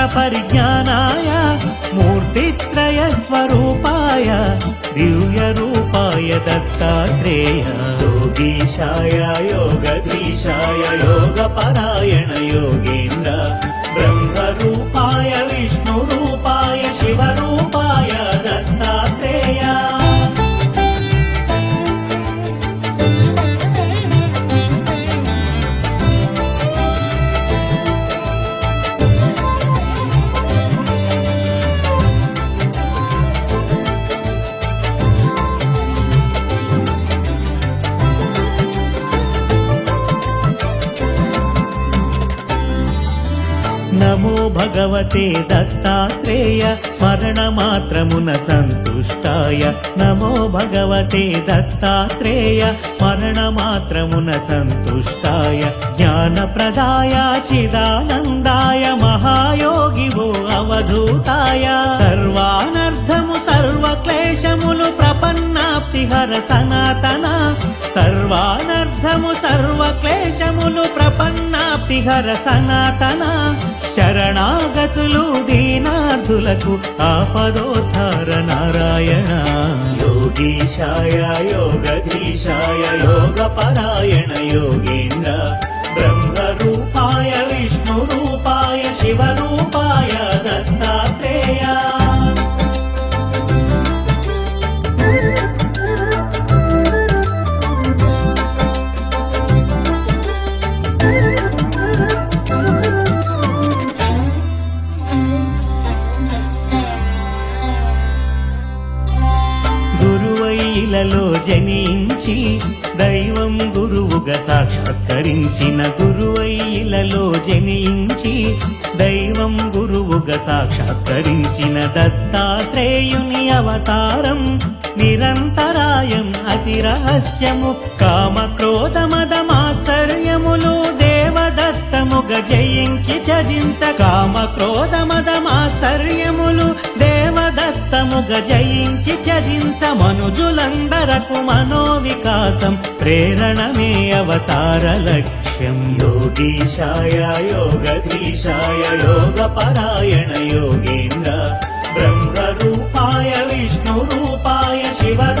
वेदशास्त्रपरिज्ञानाय मूर्तित्रयस्वरूपाय दिव्यरूपाय दत्तात्रेय योगीशाय योगधीशाय योगपरायण योगेन्द्र భగవతే దత్తాత్రేయ స్మరణ మాత్రమున సంతుష్టాయ. నమో భగవతే దత్తాత్రేయ స్మరణ స్మరణమాత్రమున సంతుష్టాయ. జ్ఞానప్రదాయ చిదానందాయ మహాయోగి మహాయోగివో అవధూతాయ. సర్వానర్థము సర్వక్లేశములు ప్రపన్నాప్తిహర సనాతన. సర్వానర్థము సర్వక్లేశములు ప్రపన్న ప్రపన్నాప్తిహర సనాతన శరణాగతులు దీనార్థులకు ఆపదోద్ధార నారాయణ. యోగీశాయ యోగధీశాయ యోగపరాయణ యోగేంద్ర బ్రహ్మరూపాయ విష్ణురూపాయ శివరూపాయ ధరించిన గురువైలలో జనించి దైవం గురువుగా సాక్షాత్కరించిన దత్తాత్రేయుని అవతారం నిరంతరాయం అతి రహస్యము కామ క్రోధ మద మాత్సర్యములు దేవదత్తముగ జయించి త్యజించ కామ దేవదత్తముగ జయించి త్యజించ మనుజులందరకు మనోవికాసం ప్రేరణమే అవతార లక్ష్యం. యోగీశాయ యోగధీశాయ యోగపరాయణ యోగేంద్ర. బ్రహ్మరూపాయ విష్ణురూపాయ శివరూపాయ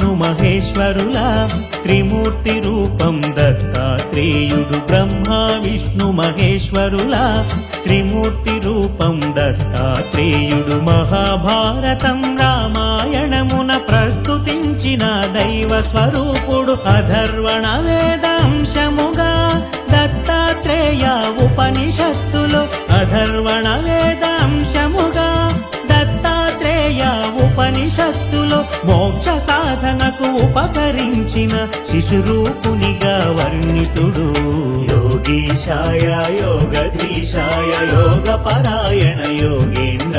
విష్ణు మహేశ్వరుల త్రిమూర్తి రూపం దత్తాత్రేయుడు బ్రహ్మ విష్ణు మహేశ్వరుల త్రిమూర్తి రూపం దత్తాత్రేయుడు మహాభారతం రామాయణమున ప్రస్తుతించిన దైవ స్వరూపుడు అధర్వణ వేదాంశముగా దత్తాత్రేయ ఉపనిషత్తులు అధర్వణ వేదాంశముగా దత్తాత్రేయ ఉపనిషత్తులో మోక్ష సాధనకు ఉపకరించిన శిశురూపునిగా వర్ణితుడు. యోగీశాయ యోగధీశాయ యోగపరాయణ యోగేంద్ర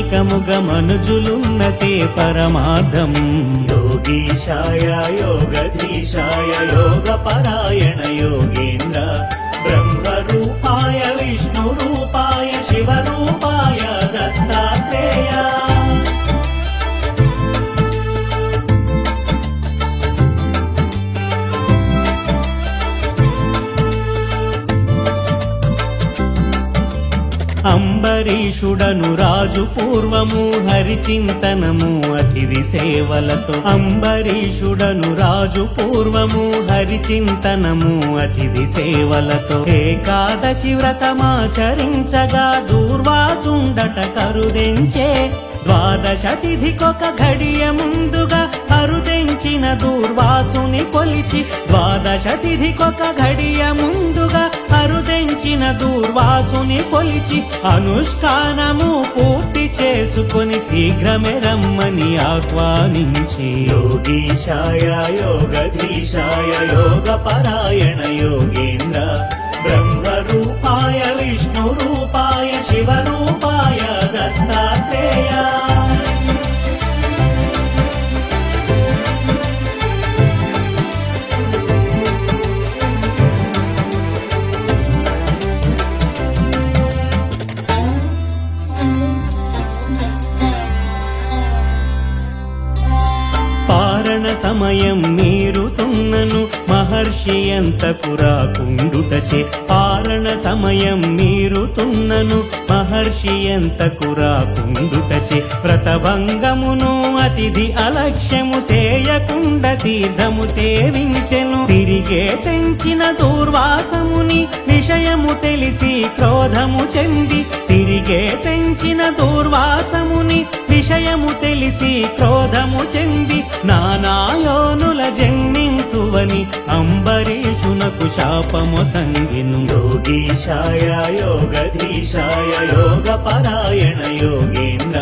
ఆధ్యాత్మికముగ మనుజులున్నతే పరమార్థం. యోగీశాయ యోగధీశాయ యోగ పరాయణ యోగేంద్ర. బ్రహ్మరూపాయ విష్ణు అంబరీషుడను రాజు పూర్వము హరిచింతనము అతిథి సేవలతో. అంబరీషుడను రాజు పూర్వము హరిచింతనము అతిథి సేవలతో. ఏకాదశి వ్రతమాచరించగా దూర్వాసుండట కరుదెంచే. ద్వాదశ తిథికొక ఘడియ ముందుగా కరుదెంచిన దూర్వాసుని కొలిచి ద్వాదశ తిథికొక ఘడియ ముందుగా అరుదెంచిన దూర్వాసుని కొలిచి అనుష్ఠానము పూర్తి చేసుకొని శీఘ్రమే రమ్మని ఆహ్వానించి. యోగీశాయ యోగధీశాయ యోగ పరాయణ యోగేంద్ర. మహర్షి ఎంతకు రాకుండుటచే పారణ సమయం మీరుతున్నను మహర్షి ఎంతకురా రాకుండుటచే వ్రతభంగమును అతిథి అలక్ష్యము చేయకుండ తీర్థము సేవించెను. తిరిగే తెంచిన దూర్వాసముని విషయము తెలిసి క్రోధము చెంది. తిరిగే తెంచిన దూర్వాసముని విషయము తెలిసి క్రోధము చెంది. నానాయోనుల జన్మింతువని అంబరీషునకు శాపము సంగిను. యోగీశాయ యోగధీశాయ యోగ పరాయణ యోగేంద్ర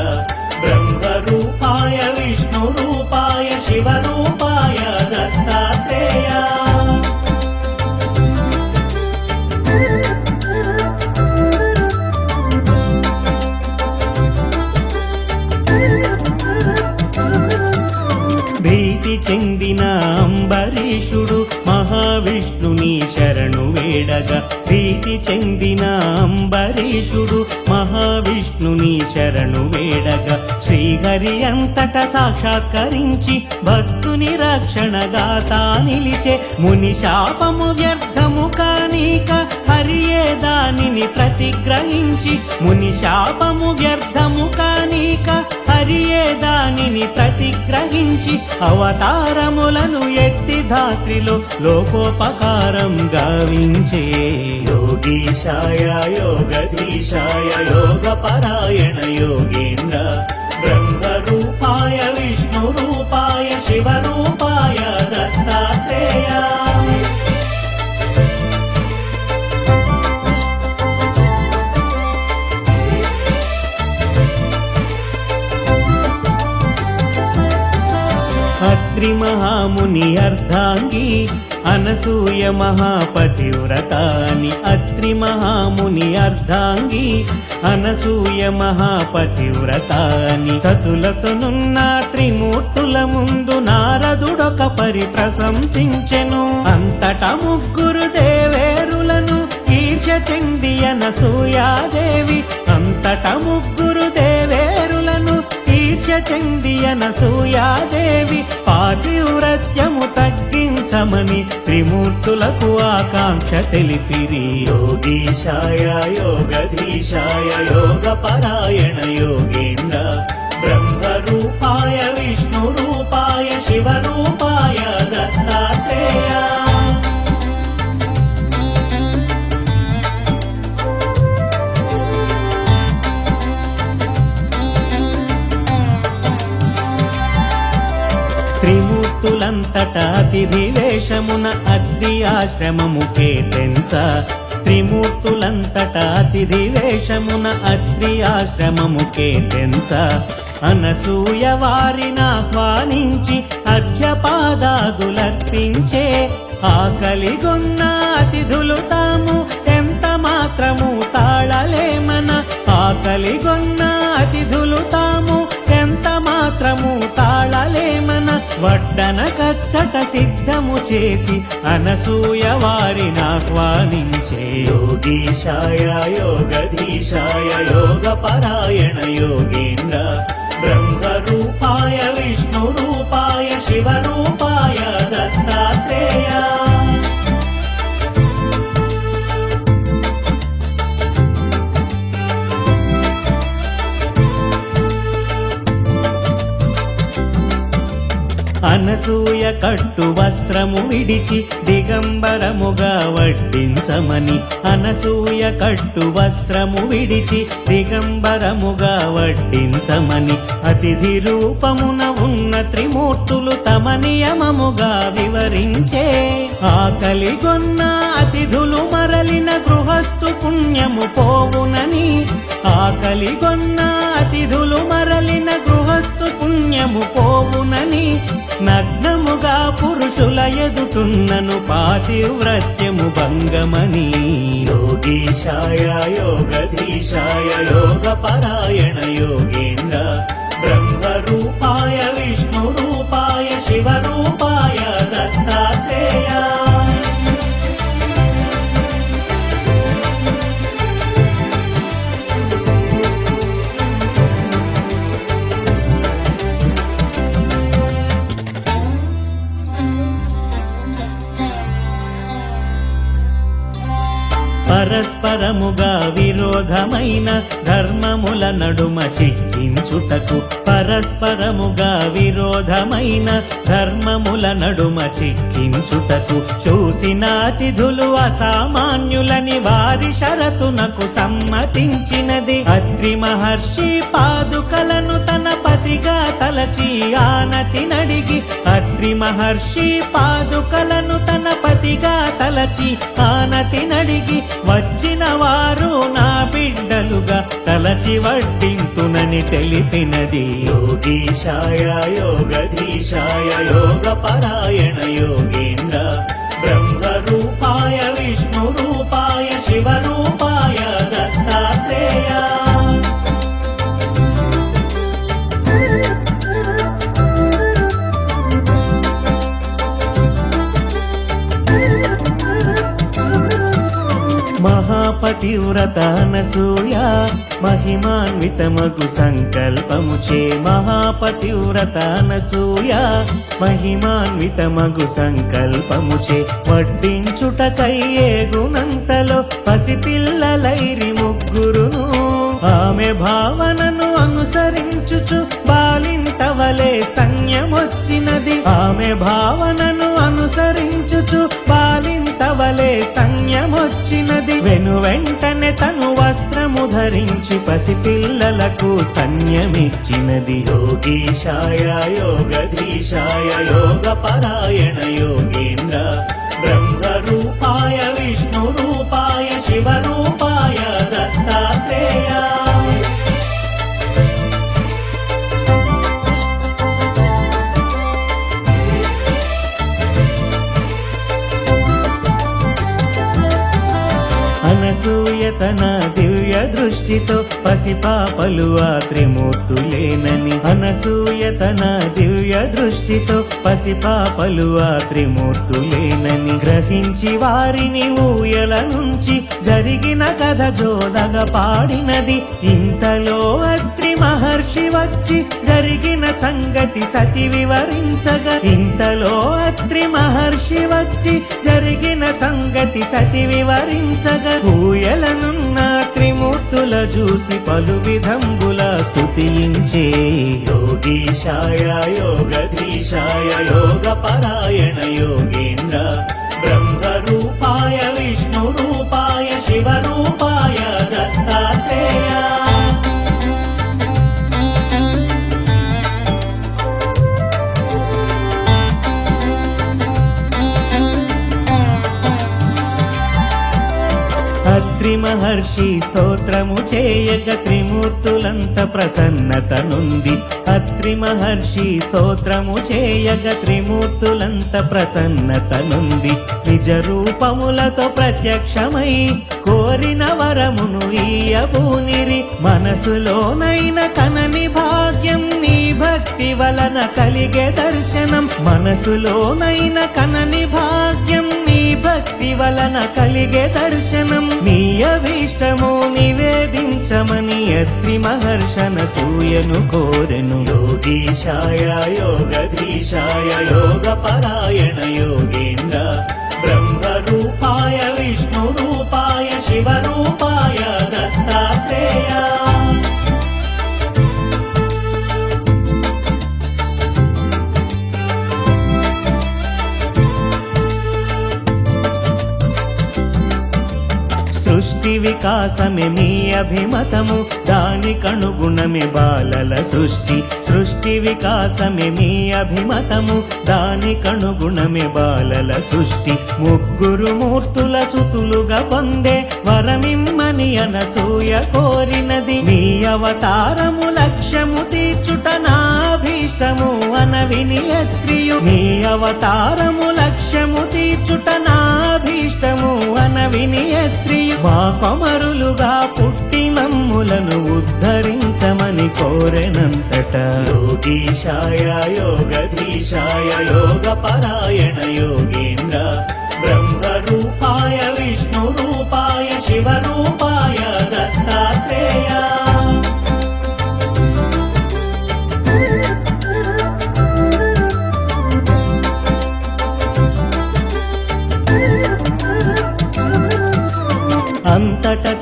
బ్రహ్మ రూపాయ విష్ణు రూపాయ శివ రూపాయ దత్తాత్రేయ. భీతి చెందిన అంబరీషుడు మహావిష్ణు శరణు వేడగా ప్రీతి చెందిన అంబరీషుడు మహావిష్ణుని శరణు వేడగా శ్రీహరి అంతట సాక్షాత్కరించి భక్తుని రక్షణగాతా నిలిచే ముని శాపము వ్యర్థము కానీక హరియే దానిని ప్రతిగ్రహించి ముని శాపము వ్యర్థము కానీక హరియే దానిని ప్రతిగ్రహించి అవతారములను ఎత్తి ధాత్రిలో లోకోపకారం గావించే. యోగీశాయ యోగధీశాయ యోగ పరాయణ యోగేంద్ర. బ్రహ్మరూపాయ విష్ణు రూపాయ శివరూపాయ దత్తాత్రేయ. అత్రి మహాముని అర్ధాంగి అనసూయ మహాపతివ్రతాని. అత్రి మహాముని అర్ధాంగి అనసూయ మహాపతివ్రతాని. సతులతోనున్న త్రిమూర్తుల ముందు నారదుడొక పరి ప్రశంసించెను. అంతట ముగ్గురు దేవేరులను కీర్ష చెంది అనసూయాదేవి. అంతట ముగ్గురు దేవేరులను ఈర్ష చెందియన సూయాదేవి పాతివ్రత్యము తగ్గించమని త్రిమూర్తులకు ఆకాంక్ష తెలిపిరి. యోగీశాయ యోగధీశాయ యోగ పరాయణ యోగేంద్ర. బ్రహ్మరూపాయ విష్ణు రూపాయ శివరూపాయ దత్తాత్రేయ. త్రిమూర్తులంతట అతిథి వేషమున అగ్ని ఆశ్రమము కేటెంచ త్రిమూర్తులంతట అతిథి వేషమున అగ్ని ఆశ్రమము కేటెంచ అనసూయ వారిని ఆహ్వానించి అర్ఘ్యపాదాదులర్పించే ఆకలిగొన్న అతిథులు తాము ఎంత మాత్రము తాళలేమన. ఆకలిగొన్న అతిథులు తాము ఎంత మాత్రము తాళలేమన. వడ్డన కచ్చట సిద్ధము చేసి అనసూయ వారిని ఆహ్వానించే. యోగీశాయ యోగధీశాయ యోగ పరాయణ యోగేంద్ర. బ్రహ్మ రూపాయ విష్ణు రూపాయ శివ రూపాయ దత్తాత్రేయ. అనసూయ కట్టు వస్త్రము విడిచి దిగంబరముగా వడ్డించమని అనసూయ కట్టు వస్త్రము విడిచి దిగంబరముగా వడ్డించమని అతిథి రూపమున ఉన్న త్రిమూర్తులు తమ నియమముగా వివరించే ఆకలిగొన్న అతిథులు మరలిన గృహస్థు పుణ్యము పోవునని ఆకలిగొన్న అతిథులు మరలిన గృహస్థు పుణ్యము పోవునని నగ్నముగా పురుషుల ఎదుటున్నను పాతివ్రత్యము భంగమని. యోగీశాయ యోగధీశాయ యోగ పరాయణ యోగేంద్ర. బ్రహ్మ రూపాయ విష్ణు రూపాయ శివ రూపాయ పరస్పరముగా విరోధమైన ధర్మముల నడుమ చిక్కించుటకు పరస్పరముగా విరోధమైన ధర్మముల నడుమ చిక్కించుటకు చూసిన అతిథులు అసామాన్యులని వారి షరతునకు సమ్మతించినది. అద్రి మహర్షి పాదుకలను తన పతిగా తలచి ఆనతి నడిగి అద్రి మహర్షి పాదుకలను తన పతిగా తలచి ఆనతి నడిగి వచ్చిన వారు నా బిడ్డలుగా తలచి వడ్డింతునని తెలిపినది. యోగీశాయ యోగధీశాయ యోగ పరాయణ యోగేంద్ర బ్రహ్మ రూపాయ తీవ్రత అనసూయ మహిమాన్వితమగు సంకల్పముచే మహాపతివ్రత అనసూయ మహిమాన్వితమగు సంకల్పముచే వడ్డించుటకయ్యే గుణంతలో పసిపిల్లలైరి ముగ్గురును. ఆమె భావనను అనుసరించుచు బాలింతవలే సంజ్ఞమొచ్చినది. ఆమె భావనను అనుసరించుచు బాలింతవలే స్తన్యమొచ్చినది వెను వెంటనే తను వస్త్రము ధరించి పసిపిల్లలకు స్తన్యమిచ్చినది యోగీశాయ యోగధీశాయ యోగ పరాయణ యోగేంద్ర. బ్రహ్మ రూపాయ విష్ణు రూపాయ శివ రూపాయ దత్తాత్రేయ. దృష్టితో పసిపాపలు ఆ త్రిమూర్తులేనని అనసూయ తన దివ్య దృష్టితో పసిపాపలు ఆ త్రిమూర్తులేనని గ్రహించి వారిని ఊయల నుంచి జరిగిన కథ జోదగ పాడినది. ఇంతలో అత్రి మహర్షి వచ్చి జరిగిన సంగతి సతి వివరించగా. ఇంతలో అత్రి మహర్షి వచ్చి జరిగిన సంగతి సతి వివరించగా. ఊయలనున్న త్రిమూర్తుల చూసి పలు విధంబుల స్తుతించే యోగీశాయ యోగధీశాయ యోగ పరాయణ యోగేంద్ర. బ్రహ్మ రూపాయ విష్ణు రూపాయ శివ రూపాయ అత్రి మహర్షి స్తోత్రము చేయగ త్రిమూర్తులంత ప్రసన్నత నుంది అత్రి మహర్షి స్తోత్రము చేయగ త్రిమూర్తులంత ప్రసన్నత నుంది నిజ రూపములతో ప్రత్యక్షమై కోరిన వరమును ఈయబూనిరి మనసులోనైన కనని భాగ్యం నీ భక్తి వలన కలిగే దర్శనం మనసులోనైన కనని భాగ్యం భక్తి వలన కలిగే దర్శనం. నీ అభీష్టము నివేదించమని అత్రి మహర్షణ సూయను కోరెను. యోగీశాయ యోగధీశాయ యోగ పరాయణ యోగేంద్ర. బ్రహ్మ రూపాయ విష్ణు రూపాయ శివ రూపాయ దత్తాత్రేయ సృష్టి వికాసమే మీ అభిమతము. దానికనుగుణమే బాలల సృష్టి. సృష్టి వికాసమే మీ అభిమతము. దానికనుగుణమే బాలల సృష్టి. ముగ్గురు మూర్తుల సుతులుగా పొందే వరమిమ్మని అనసూయ కోరినది. మీ అవతారము లక్ష్యము తీర్చుట నాభి అనవిని అత్రియు నీ అవతారము లక్ష్యము తీర్చుట నాభీష్టము అనవిని అత్రియు మా కొమరులుగా పుట్టి మమ్ములను ఉద్ధరించమని కోరెనంతట. యోగీశాయ యోగధీశాయ యోగ పరాయణ యోగేంద్ర. బ్రహ్మ రూపాయ విష్ణు రూపాయ శివ రూపాయ దత్తాత్రేయ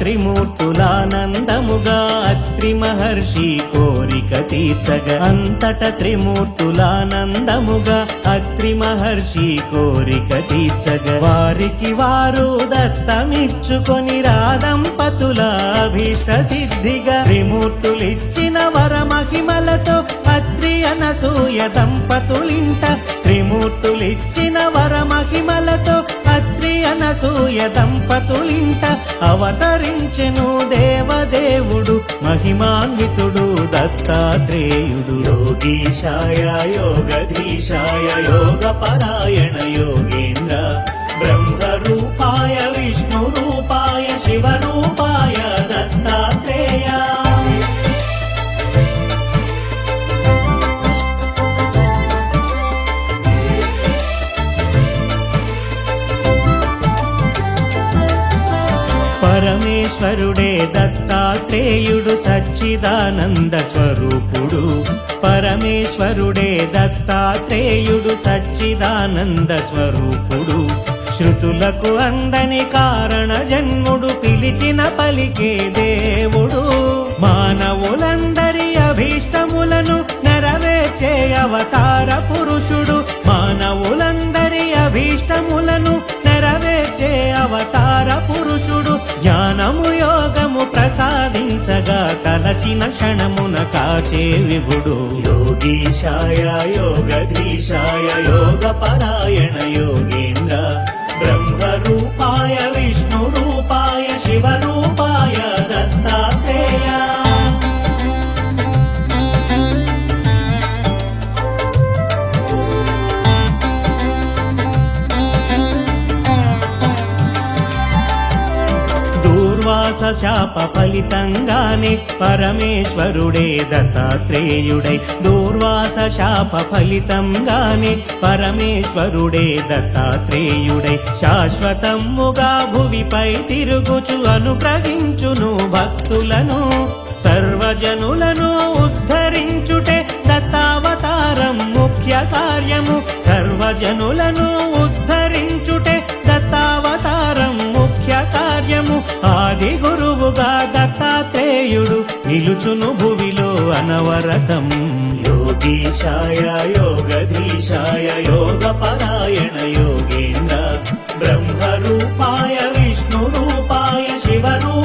త్రిమూర్తులానందముగా అత్రి మహర్షి కోరిక తీర్చగ అంతట త్రిమూర్తులానందముగా అత్రి మహర్షి కోరిక తీర్చగ వారికి వారు దత్తమిచ్చుకొని రాదంపతుల అభీష్ట సిద్ధిగా త్రిమూర్తులిచ్చిన వర మహిమలతో అత్రి అనసూయ దంపతులింట త్రిమూర్తులిచ్చిన వర మహిమలతో అత్రి అనసూయ దంపతులింట అవతరించెను దేవదేవుడు మహిమాన్వితుడు దత్తాత్రేయుడు. యోగీశాయ యోగధీశాయ యోగ పరాయణ యోగేంద్ర. బ్రహ్మ రూపాయ విష్ణు రూపాయ శివరూప పరమేశ్వరుడే దత్తాత్రేయుడు సచ్చిదానంద స్వరూపుడు. పరమేశ్వరుడే దత్తాత్రేయుడు సచ్చిదానంద స్వరూపుడు. శృతులకు అందని కారణ జన్ముడు పిలిచిన పలికే దేవుడు. మానవులందరి అభీష్టములను నెరవేర్చే అవతార పురుషుడు. మానవులందరి అభీష్టములను నెరవేర్చే అవతార పురుషుడు జ్ఞానము యోగము ప్రసాదించగా తలచిన క్షణమున కాచే విభుడు. యోగీశాయ యోగధీశాయ యోగ పరాయణ యోగేంద్ర. బ్రహ్మ రూపాయ విష్ణు రూపాయ శివ శాప ఫలితంగానే పరమేశ్వరుడే దత్తాత్రేయుడై దూర్వాస శాప ఫలితంగానే పరమేశ్వరుడే దత్తాత్రేయుడై. శాశ్వతముగా భువిపై తిరుగుచు అనుగ్రహించును భక్తులను సర్వజనులను ఉద్ధరించుటే దత్తావతారం ముఖ్య కార్యము. సర్వజనులను ఉద్ధరించు భాగ్యము ఆది గురువుగా దత్తాత్రేయుడు నిలుచును భువిలో అనవరతం. యోగీశాయ యోగధీశాయ యోగ పరాయణ యోగేంద్ర. బ్రహ్మ రూపాయ విష్ణు రూపాయ శివరూ